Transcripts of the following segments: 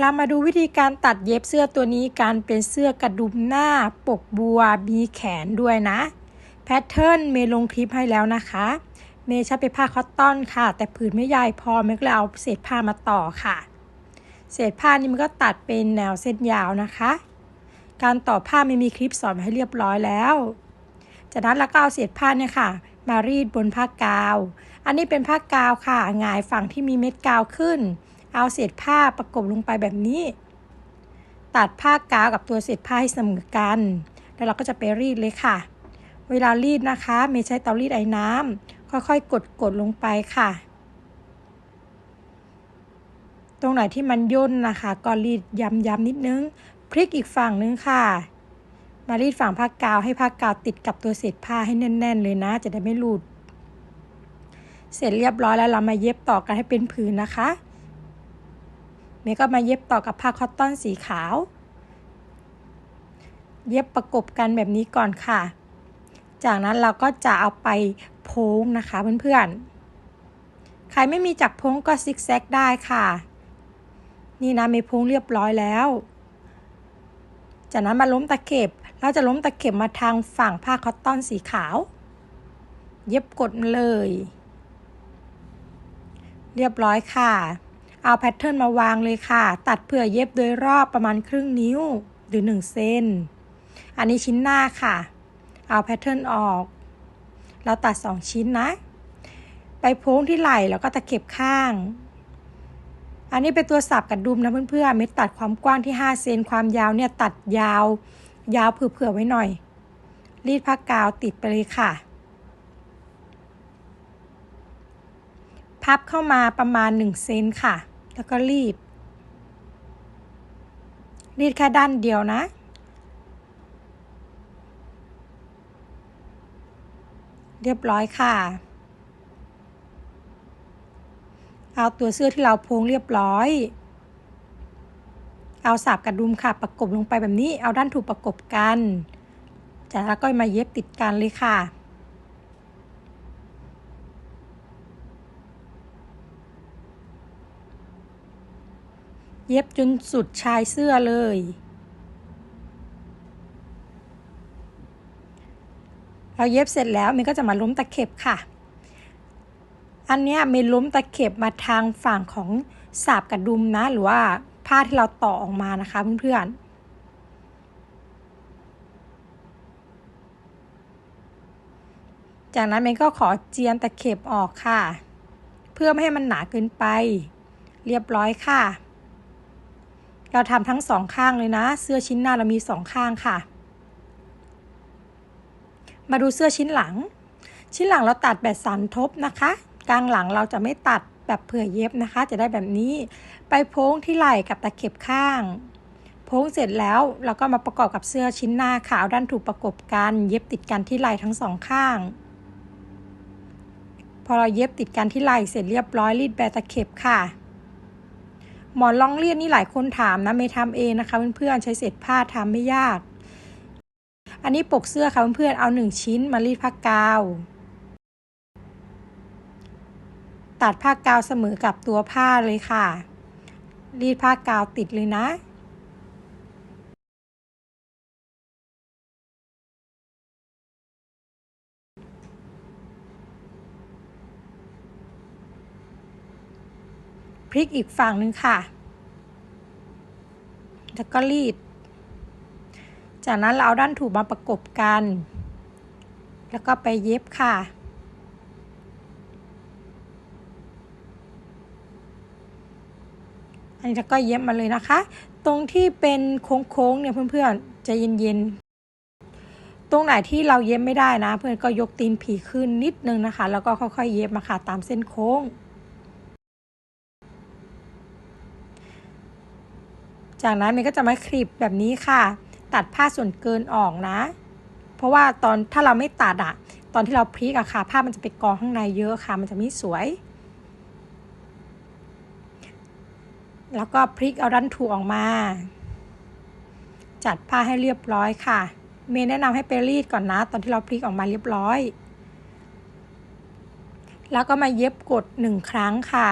เรามาดูวิธีการตัดเย็บเสื้อตัวนี้การเป็นเสื้อกระดุมหน้าปกบัวมีแขนด้วยนะแพทเทิร์นเมย์ลงคลิปให้แล้วนะคะ เมย์ใช้เป็นผ้าคอตตอนค่ะ แต่ผืนไม่ใหญ่พอเมย์ก็เลยเอาเศษผ้ามาต่อค่ะ เศษผ้านี้มันก็ตัดเป็นแนวเส้นยาวนะคะ การต่อผ้าไม่มีคลิปสอนให้เรียบร้อยแล้ว จากนั้นเราก็เอาเศษผ้าเนี่ยค่ะ มารีดบนผ้ากาว อันนี้เป็นผ้ากาวค่ะหงายฝั่งที่มีเม็ดกาวขึ้น เอาเศษผ้าประกบลงไปแบบนี้ ตัดผ้ากาวกับตัวเศษผ้าให้เสมอกัน แล้วเราก็จะไปรีดเลยค่ะ เวลารีดนะคะเมย์ใช้เตารีดไอ้น้ำค่อยๆ กดกดลงไปค่ะ ตรงไหนที่มันย่นนะคะ ก็รีดย้ำๆนิดนึง พลิกอีกฝั่งนึงค่ะ มารีดฝั่งผ้ากาวให้ผ้ากาวติดกับตัวเศษผ้าให้แน่น ๆ เลยนะ จะได้ไม่หลุด เสร็จเรียบร้อยแล้วเรามาเย็บต่อกันให้เป็นผืนนะคะ มย์ก็มาเย็บต่อกับผ้าคอตตอนสีขาว เย็บประกบกันแบบนี้ก่อนค่ะ จากนั้นเราก็จะเอาไปโพ้งนะคะเพื่อนๆ ใครไม่มีจักโพ้งก็ซิกแซกได้ค่ะ นี่นะเมย์โพ้งเรียบร้อยแล้ว จากนั้นมาล้มตะเข็บ เราจะล้มตะเข็บมาทางฝั่งผ้าคอตตอนสีขาว เย็บกดมาเลย เรียบร้อยค่ะ เอาแพทเทิร์นมาวางเลยค่ะ ตัดเผื่อเย็บโดยรอบประมาณครึ่งนิ้วหรือ 1 เซน อันนี้ชิ้นหน้าค่ะ เอาแพทเทิร์นออก เราตัด 2 ชิ้นนะ ไปโพ้งที่ไหล่แล้วก็ตะเข็บข้าง อันนี้เป็นตัวสับกระดุมนะเพื่อนๆ เม็ดตัดความกว้างที่ 5 เซน ความยาวเนี่ยตัดยาว ยาวเผื่อๆไว้หน่อย รีดผ้ากาวติดไปเลยค่ะ พับเข้ามาประมาณ 1 เซนค่ะ แล้วก็รีด รีดแค่ด้านเดียวนะ เรียบร้อยค่ะ เอาตัวเสื้อที่เราโพงเรียบร้อย เอาสับกระดุมค่ะ ประกบลงไปแบบนี้ เอาด้านถูกประกบกันจากนั้นก็มาเย็บติดกันเลยค่ะ เย็บจนสุดชายเสื้อเลย เราเย็บเสร็จแล้วมันก็จะมาล้มตะเข็บค่ะ อันนี้มีล้มตะเข็บมาทางฝั่งของสาบกระดุมนะ หรือว่าผ้าที่เราต่อออกมานะคะเพื่อนๆจากนั้นเมย์ก็ขอเจียนตะเข็บออกค่ะ เพื่อไม่ให้มันหนาเกินไป เรียบร้อยค่ะ เราทำทั้งสองข้างเลยนะ เสื้อชิ้นหน้าเรามีสองข้างค่ะ มาดูเสื้อชิ้นหลัง ชิ้นหลังเราตัดแบบสันทบนะคะ กลางหลังเราจะไม่ตัดแบบเผื่อเย็บนะคะ จะได้แบบนี้ ไปโพ้งที่ไหล่กับตะเข็บข้าง โพ้งเสร็จแล้วเราก็มาประกอบกับเสื้อชิ้นหน้าขาวด้านถูกประกบกันเย็บติดกันที่ไหล่ทั้งสองข้าง พอเราเย็บติดกันที่ไหล่เสร็จเรียบร้อยรีดแบบตะเข็บค่ะ หมอนรองเลียนนี่หลายคนถามนะเมย์ทำเองนะคะเพื่อนๆใช้เศษผ้าทำไม่ยาก อันนี้ปกเสื้อค่ะเพื่อนๆเอาหนึ่งชิ้นมารีดผ้ากาว ตัดผ้ากาวเสมอกับตัวผ้าเลยค่ะ รีดผ้ากาวติดเลยนะ พลิกอีกฝั่งหนึ่งค่ะ แล้วก็รีด จากนั้นเราเอาด้านถูกมาประกบกัน แล้วก็ไปเย็บค่ะอันนี้แล้วก็เย็บมาเลยนะคะ ตรงที่เป็นโค้งๆเนี่ยเพื่อนๆจะเย็นๆ ตรงไหนที่เราเย็บไม่ได้นะ เพื่อนก็ยกตีนผีขึ้นนิดนึงนะคะ แล้วก็ค่อยๆ เย็บมาค่ะตามเส้นโค้ง จากนั้นมันก็จะมาคลิปแบบนี้ค่ะ ตัดผ้าส่วนเกินออกนะ เพราะว่าตอนถ้าเราไม่ตัดอะตอนที่เราพลิกอะค่ะ ผ้ามันจะไปกองข้างในเยอะค่ะ มันจะไม่สวย แล้วก็พลิกเอาด้านถูออกมา จัดผ้าให้เรียบร้อยค่ะ เมย์แนะนำให้ไปรีดก่อนนะ ตอนที่เราพลิกออกมาเรียบร้อย แล้วก็มาเย็บกดหนึ่งครั้งค่ะ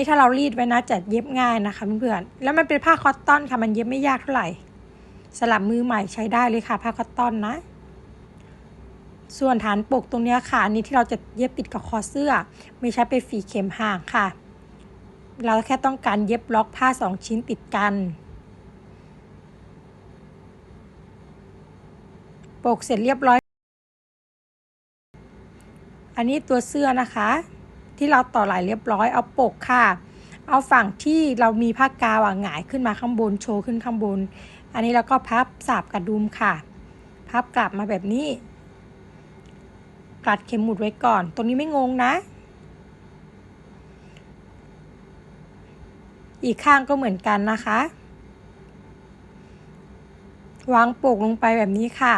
นี้ถ้าเรารีดไว้นะจะเย็บง่ายนะคะเพื่อนๆแล้วมันเป็นผ้าคอตตอนค่ะ มันเย็บไม่ยากเท่าไหร่ สลับมือใหม่ใช้ได้เลยค่ะ ผ้าคอตตอนนะ ส่วนฐานปกตรงนี้ค่ะอันนี้ที่เราจะเย็บติดกับคอเสื้อ ไม่ใช้ไปฝีเข็มห่างค่ะ เราแค่ต้องการเย็บล็อกผ้าสองชิ้นติดกัน ปกเสร็จเรียบร้อย อันนี้ตัวเสื้อนะคะ ที่เราต่อไหลเรียบร้อยเอาปกค่ะ เอาฝั่งที่เรามีผ้ากาวอะหงายขึ้นมาข้างบนโชว์ขึ้นข้างบน อันนี้เราก็พับสาบกระดุมค่ะ พับกลับมาแบบนี้กลัดเข็มหมุดไว้ก่อน ตรงนี้ไม่งงนะ อีกข้างก็เหมือนกันนะคะ วางปกลงไปแบบนี้ค่ะ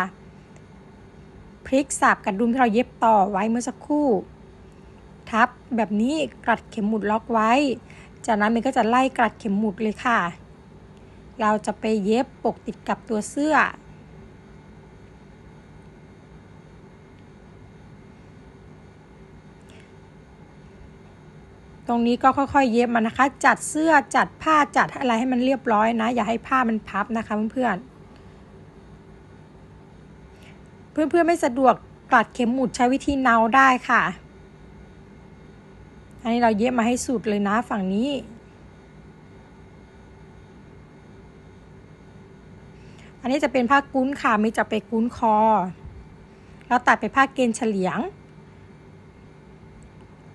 พลิกสับกระดุมที่เราเย็บต่อไว้เมื่อสักครู่ ทับแบบนี้กลัดเข็มหมุดล็อกไว้ จากนั้นมันก็จะไล่กลัดเข็มหมุดเลยค่ะ เราจะไปเย็บปกติดกับตัวเสื้อ ตรงนี้ก็ค่อยๆ เย็บมานะคะ จัดเสื้อจัดผ้าจัดอะไรให้มันเรียบร้อยนะ อย่าให้ผ้ามันพับนะคะเพื่อนๆเพื่อนๆไม่สะดวกกลัดเข็มหมุดใช้วิธีเนาได้ค่ะ อันนี้เราเย็บมาให้สุดเลยนะฝั่งนี้ อันนี้จะเป็นผ้ากุ้นค่ะม่จะไปกุ้นคอ เราตัดไปผ้าเกณฑ์เฉลียง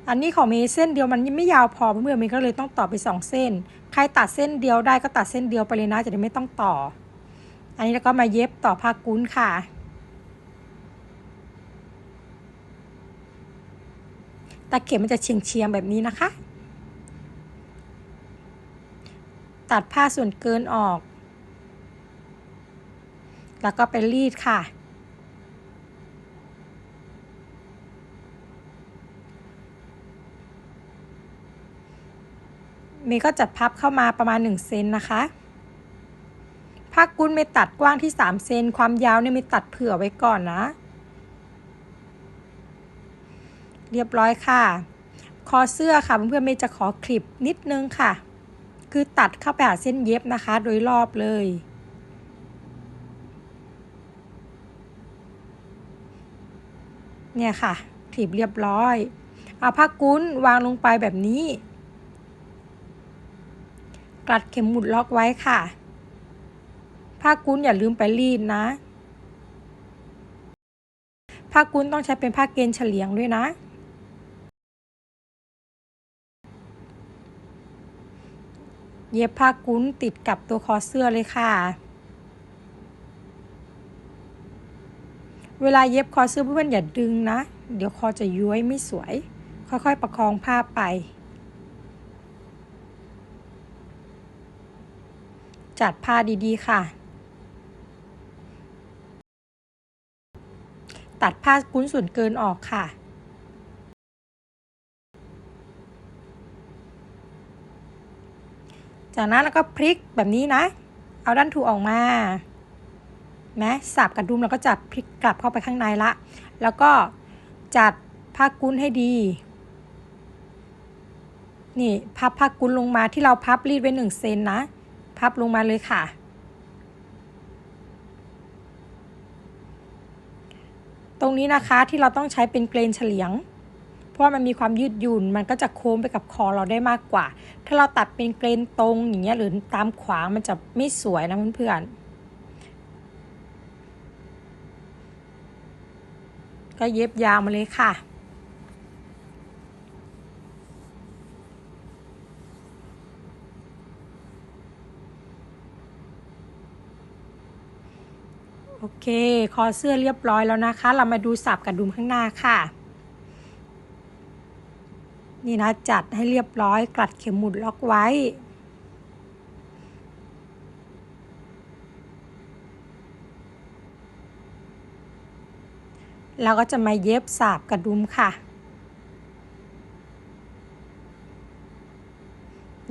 อันนี้ของเมย์เส้นเดียวมันไม่ยาวพอเพื่อนเมย์ก็เลยต้องต่อไปสองเส้น ใครตัดเส้นเดียวได้ก็ตัดเส้นเดียวไปเลยนะจะได้ไม่ต้องต่อ อันนี้แล้วก็มาเย็บต่อผ้ากุ้นค่ะ ตะเข็บมันจะเฉียงเฉียงแบบนี้นะคะ ตัดผ้าส่วนเกินออก แล้วก็ไปรีดค่ะ เมย์ก็จัดพับเข้ามาประมาณ 1 เซนนะคะผ้ากุ้นเมย์ตัดกว้างที่ 3 เซนความยาวเนี่ยเมย์ตัดเผื่อไว้ก่อนนะ เรียบร้อยค่ะ คอเสื้อค่ะเพื่อนๆเมย์จะขอคลิปนิดนึงค่ะ คือตัดเข้าไปหาเส้นเย็บนะคะ โดยรอบเลย เนี่ยค่ะคลิปเรียบร้อย เอาผ้ากุ้นวางลงไปแบบนี้ กลัดเข็มหมุดล็อกไว้ค่ะ ผ้ากุ้นอย่าลืมไปรีดนะผ้ากุ้นต้องใช้เป็นผ้าเกณฑ์เฉลียงด้วยนะ เย็บผ้ากุ้นติดกับตัวคอเสื้อเลยค่ะ เวลาเย็บคอเสื้อเพื่อนๆอย่าดึงนะ เดี๋ยวคอจะย้วยไม่สวย ค่อยๆประคองผ้าไป จัดผ้าดีๆค่ะ ตัดผ้ากุ้นส่วนเกินออกค่ะ จากนั้นแล้วก็พลิกแบบนี้นะ เอาด้านถูออกมานะสับกระดุมแล้วก็จับพลิกกลับเข้าไปข้างในละ แล้วก็จัดผ้ากุ้นให้ดี นี่พับผ้ากุ้นลงมาที่เราพับรีดไว้หนึ่งเซนนะ พับลงมาเลยค่ะ ตรงนี้นะคะที่เราต้องใช้เป็นเกรนเฉลียง ราะมันมีความยืดหยุ่น มันก็จะโค้งไปกับคอเราได้มากกว่า ถ้าเราตัดเป็นเกรนตรงอย่างเงี้ยหรือตามขวางมันจะไม่สวยนะเพื่อนๆ ก็เย็บยาวมาเลยค่ะโอเค คอเสื้อเรียบร้อยแล้วนะคะ เรามาดูสับกระดุมข้างหน้าค่ะ นี่นะจัดให้เรียบร้อยกลัดเข็มหมุดล็อกไว้ เราก็จะมาเย็บสาบกระดุมค่ะ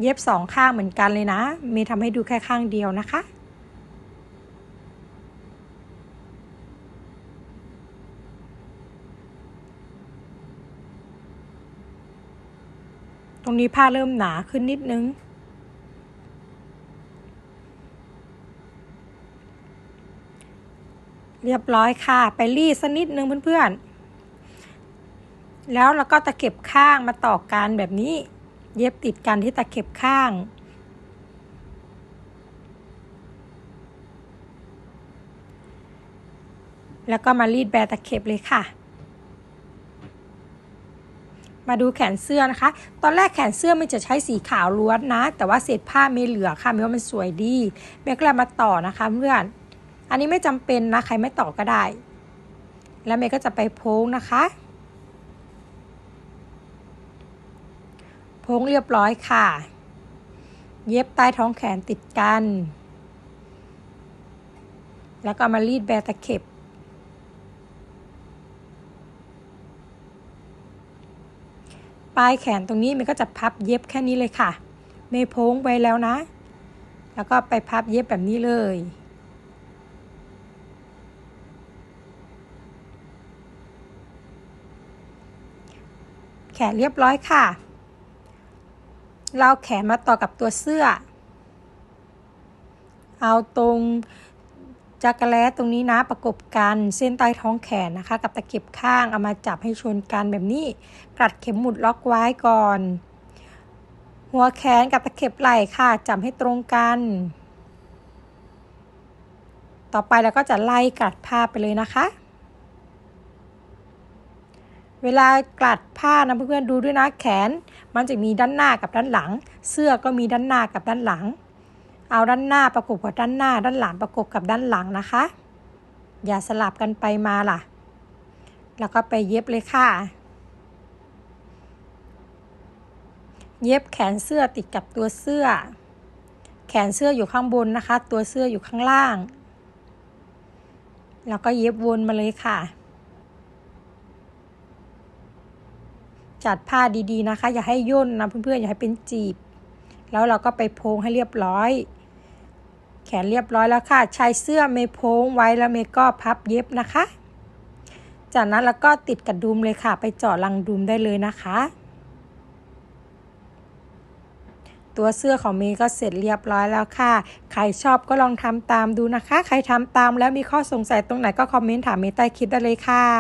เย็บสองข้างเหมือนกันเลยนะมย์ทำให้ดูแค่ข้างเดียวนะคะ ตรงนี้ผ้าเริ่มหนาขึ้นนิดนึง เรียบร้อยค่ะ ไปรีดสักนิดนึงเพื่อนๆ แล้วเราก็ตะเข็บข้างมาต่อกันแบบนี้ เย็บติดกันที่ตะเข็บข้างแล้วก็มารีดแบตะเข็บเลยค่ะ มาดูแขนเสื้อนะคะ ตอนแรกแขนเสื้อมันจะใช้สีขาวล้วนนะ แต่ว่าเศษผ้าไม่เหลือค่ะเมว่ามันสวยดีเมก็เลยมาต่อนะคะเพื่อน อันนี้ไม่จำเป็นนะใครไม่ต่อก็ได้ แล้วเมย์ก็จะไปโพ้งนะคะ โพ้งเรียบร้อยค่ะ เย็บใต้ท้องแขนติดกัน แล้วก็มารีดแบตะเข็บ ปลายแขนตรงนี้มันก็จะพับเย็บแค่นี้เลยค่ะเมย์โพ้งไว้แล้วนะ แล้วก็ไปพับเย็บแบบนี้เลย แขนเรียบร้อยค่ะ เราแขนมาต่อกับตัวเสื้อ เอาตรง จักรแล้ตรงนี้นะประกบกันเส้นใต้ท้องแขนนะคะ กับตะเข็บข้างเอามาจับให้ชนกันแบบนี้กัดเข็มหมุดล็อกไว้ก่อน หัวแขนกับตะเข็บไหล่ค่ะจับให้ตรงกัน ต่อไปเราก็จะไล่กัดผ้าไปเลยนะคะ เวลากัดผ้านะเพื่อนๆดูด้วยนะแขน มันจะมีด้านหน้ากับด้านหลัง เสื้อก็มีด้านหน้ากับด้านหลัง เอาด้านหน้าประกบกับด้านหน้า ด้านหลังประกบกับด้านหลังนะคะ อย่าสลับกันไปมาล่ะ แล้วก็ไปเย็บเลยค่ะ เย็บแขนเสื้อติดกับตัวเสื้อ แขนเสื้ออยู่ข้างบนนะคะ ตัวเสื้ออยู่ข้างล่าง แล้วก็เย็บวนมาเลยค่ะ จัดผ้าดีๆนะคะ อย่าให้ย่นนะเพื่อนๆอย่าให้เป็นจีบแล้วเราก็ไปโพงให้เรียบร้อย แขนเรียบร้อยแล้วค่ะชายเสื้อเมโพงไว้แล้วเมก็พับเย็บนะคะ จากนั้นแล้วก็ติดกระดุมเลยค่ะ ไปเจาะรังดุมได้เลยนะคะ ตัวเสื้อของเมย์ก็เสร็จเรียบร้อยแล้วค่ะ ใครชอบก็ลองทำตามดูนะคะ ใครทำตามแล้วมีข้อสงสัยตรงไหนก็คอมเมนต์ถามเมย์ใต้คลิปได้เลยค่ะ